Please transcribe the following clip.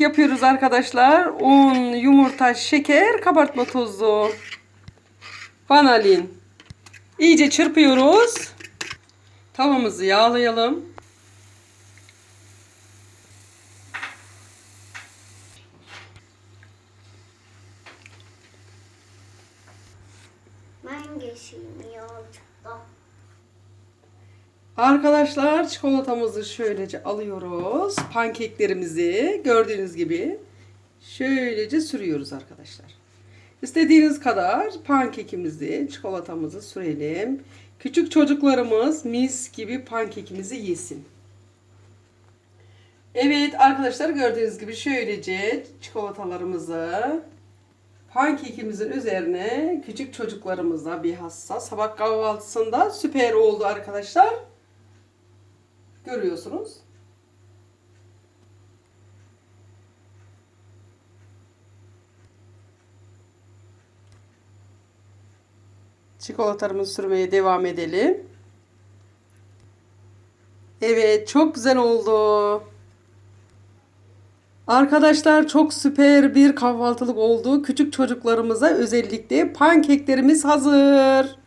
yapıyoruz arkadaşlar. Un, yumurta, şeker, kabartma tozu. Vanilin. İyice çırpıyoruz. Tavamızı yağlayalım. Ben geçeyim yolculukta. Arkadaşlar çikolatamızı şöylece alıyoruz. Pankeklerimizi gördüğünüz gibi şöylece sürüyoruz arkadaşlar. İstediğiniz kadar pankekimizi, çikolatamızı sürelim. Küçük çocuklarımız mis gibi pankekimizi yesin. Evet arkadaşlar gördüğünüz gibi şöylece çikolatalarımızı pankekimizin üzerine küçük çocuklarımıza bir hassa sabah kahvaltısında süper oldu arkadaşlar. Görüyorsunuz. Çikolatalarımızı sürmeye devam edelim. Evet çok güzel oldu. Arkadaşlar çok süper bir kahvaltılık oldu. Küçük çocuklarımıza özellikle pankeklerimiz hazır.